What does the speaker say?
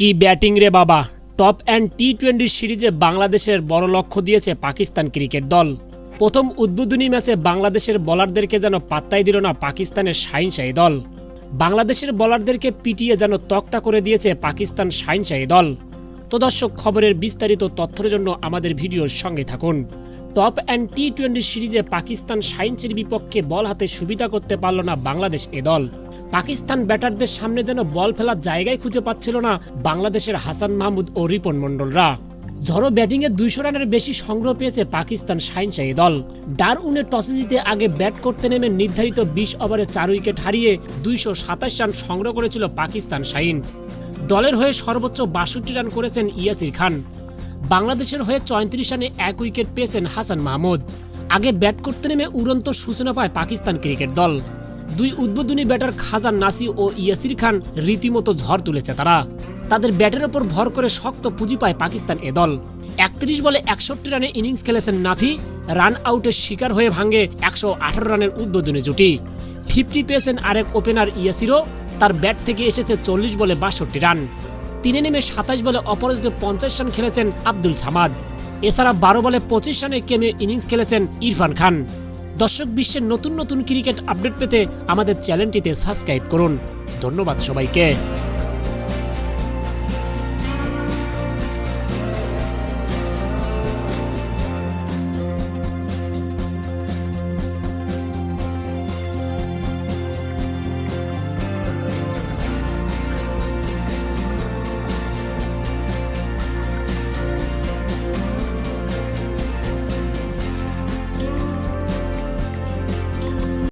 কি ব্যাটিং রে বাবা? টপ অ্যান্ড টি টোয়েন্টি সিরিজে বাংলাদেশের বড় লক্ষ্য দিয়েছে পাকিস্তান ক্রিকেট দল। প্রথম উদ্বোধনী ম্যাচে বাংলাদেশের বোলারদেরকে যেন পাত্তাই দিল না পাকিস্তানের শাহিনশাহী দল। বাংলাদেশের বোলারদেরকে পিটিয়ে যেন তক্তা করে দিয়েছে পাকিস্তান শাহিনশাহী দল। তো দর্শক, খবরের বিস্তারিত তথ্যের জন্য আমাদের ভিডিওর সঙ্গে থাকুন। টপ অ্যান্ড টি টোয়েন্টি সিরিজে পাকিস্তান সাইন্সের বিপক্ষে বল হাতে সুবিধা করতে পারল না বাংলাদেশ এ দল। পাকিস্তান ব্যাটারদের সামনে যেন বল ফেলার জায়গায় খুঁজে পাচ্ছিল না বাংলাদেশের হাসান মাহমুদ ও রিপন মণ্ডলরা। ঝড়ো ব্যাটিংয়ে দুইশো রানের বেশি সংগ্রহ পেয়েছে পাকিস্তান সাইনশাহী দল। ডারউনের টসে জিতে আগে ব্যাট করতে নেমে নির্ধারিত বিশ ওভারে চার উইকেট হারিয়ে দুইশো সাতাশ রান সংগ্রহ করেছিল পাকিস্তান সাইন্স। দলের হয়ে সর্বোচ্চ বাষট্টি রান করেছেন ইয়াসির খান। বাংলাদেশের হয়ে চৌত্রিশ রানে এক উইকেট পেয়েছেন হাসান মাহমুদ। আগে ব্যাট করতে নেমে উড়ন্ত সূচনা পায় পাকিস্তান ক্রিকেট দল। দুই উদ্বোধনী ব্যাটার খাজান নাসি ও ইয়াসির খান রীতিমতো ঝড় তুলেছে তারা। তাদের ব্যাটের ওপর ভর করে শক্ত পুঁজি পায় পাকিস্তান এ দল। একত্রিশ বলে একষট্টি রানে ইনিংস খেলেছেন নাফি রান আউটের শিকার হয়ে ভাঙে একশো আঠারো রানের উদ্বোধনী জুটি। ফিফটি পেয়েছেন আরেক ওপেনার ইয়াসিরও। তার ব্যাট থেকে এসেছে চল্লিশ বলে বাষট্টি রান। তিনে নেমে সাতাশ বলে অপরাজিত পঞ্চাশ রান খেলেছেন আব্দুল সামাদ। এছাড়া বারো বলে পঁচিশ রানে কেমে ইনিংস খেলেছেন ইরফান খান। দর্শক বিশ্বের নতুন নতুন ক্রিকেট আপডেট পেতে আমাদের চ্যানেলটিতে সাবস্ক্রাইব করুন। ধন্যবাদ সবাইকে।